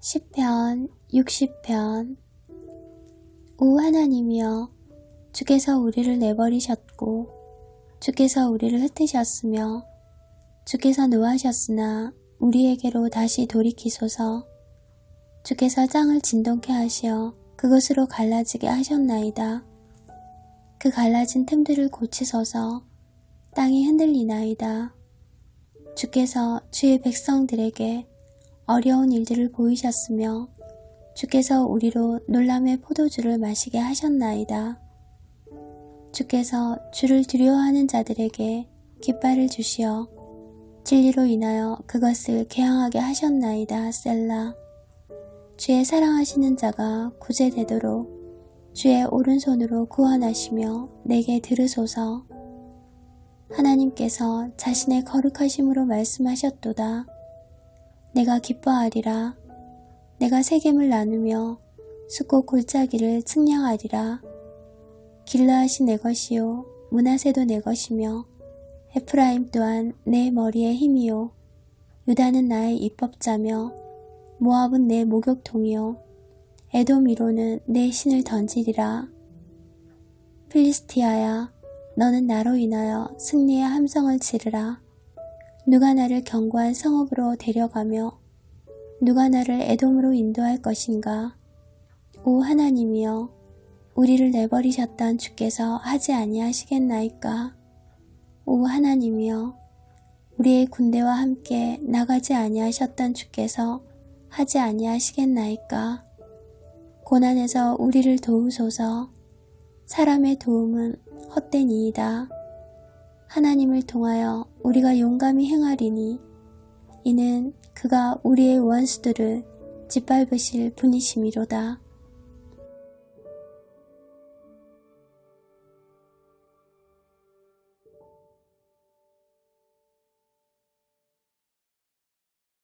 10편 60편 오 하나님이여 주께서 우리를 내버리셨고 주께서 우리를 흩으셨으며 주께서 노하셨으나 우리에게로 다시 돌이키소서 주께서 땅을 진동케 하시어 그것으로 갈라지게 하셨나이다. 그 갈라진 틈들을 고치소서 땅이 흔들리나이다. 주께서 주의 백성들에게 어려운 일들을 보이셨으며 주께서 우리로 놀람의 포도주를 마시게 하셨나이다. 주께서 주를 두려워하는 자들에게 깃발을 주시어 진리로 인하여 그것을 개항하게 하셨나이다. 셀라. 주의 사랑하시는 자가 구제되도록 주의 오른손으로 구원하시며 내게 들으소서. 하나님께서 자신의 거룩하심으로 말씀하셨도다. 내가 기뻐하리라. 내가 세겜을 나누며 숫꽃 골짜기를 측량하리라. 길라앗이 내 것이요 문하세도 내 것이며 에프라임 또한 내 머리의 힘이요 유다는 나의 입법자며 모압은 내 목욕통이요 에도미로는 내 신을 던지리라. 필리스티아야 너는 나로 인하여 승리의 함성을 지르라. 누가 나를 견고한 성읍으로 데려가며 누가 나를 에돔으로 인도할 것인가? 오 하나님이여 우리를 내버리셨던 주께서 하지 아니하시겠나이까? 오 하나님이여 우리의 군대와 함께 나가지 아니하셨던 주께서 하지 아니하시겠나이까? 고난에서 우리를 도우소서 사람의 도움은 헛된 이이다. 하나님을 통하여 우리가 용감히 행하리니 이는 그가 우리의 원수들을 짓밟으실 분이심이로다.